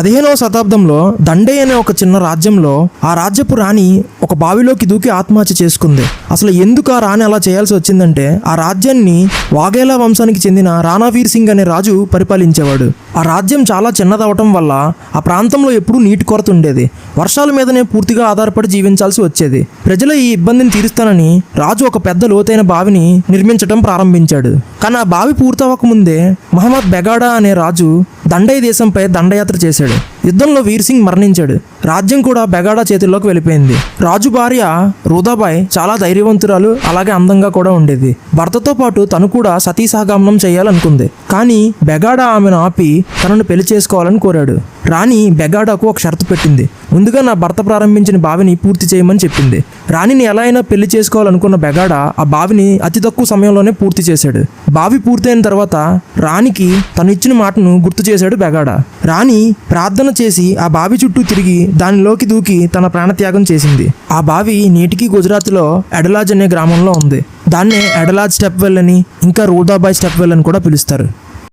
పదిహేనవ శతాబ్దంలో దండే అనే ఒక చిన్న రాజ్యంలో ఆ రాజ్యపు రాణి ఒక బావిలోకి దూకి ఆత్మహత్య చేసుకుంది. అసలు ఎందుకు ఆ రాణి అలా చేయాల్సి వచ్చిందంటే ఆ రాజ్యాన్ని వాఘేలా వంశానికి చెందిన రాణావీర్ సింగ్ అనే రాజు పరిపాలించేవాడు. ఆ రాజ్యం చాలా చిన్నదవటం వల్ల ఆ ప్రాంతంలో ఎప్పుడూ నీటి కొరత ఉండేది. వర్షాల మీదనే పూర్తిగా ఆధారపడి జీవించాల్సి వచ్చేది. ప్రజల ఈ ఇబ్బందిని తీరుస్తానని రాజు ఒక పెద్ద లోతైన బావిని నిర్మించడం ప్రారంభించాడు. కానీ ఆ బావి పూర్తవకముందే మహమ్మద్ బెగాడా అనే రాజు దండయ దేశంపై దండయాత్ర చేశాడు. యుద్ధంలో వీర్ సింగ్ మరణించాడు. రాజ్యం కూడా బెగాడా చేతుల్లోకి వెళ్ళిపోయింది. రాజు భార్య రూదాబాయ్ చాలా ధైర్యవంతురాలు అలాగే అందంగా కూడా ఉండేది. భర్తతో పాటు తను కూడా సతీ సహగమనం చేయాలనుకుంది. కానీ బెగాడా ఆమెను ఆపి తనను పెళ్ళి చేసుకోవాలని కోరాడు. రాణి బెగాడాకు ఒక షరతు పెట్టింది. ముందుగా నా భర్త ప్రారంభించిన బావిని పూర్తి చేయమని చెప్పింది. రాణిని ఎలా అయినా పెళ్ళి చేసుకోవాలనుకున్న బెగాడా ఆ బావిని అతి తక్కువ సమయంలోనే పూర్తి చేశాడు. బావి పూర్తయిన తర్వాత రాణికి తను ఇచ్చిన మాటను గుర్తు చేశాడు బెగాడా. రాణి ప్రార్థన చేసి ఆ బావి చుట్టూ తిరిగి దానిలోకి దూకి తన ప్రాణత్యాగం చేసింది. ఆ బావి నేటికి గుజరాత్లో ఎడలాజ్ అనే గ్రామంలో ఉంది. దాన్నే ఎడలాజ్ స్టెప్ వెల్ అని ఇంకా రూదాబాయ్ స్టెప్ వెల్ అని కూడా పిలుస్తారు.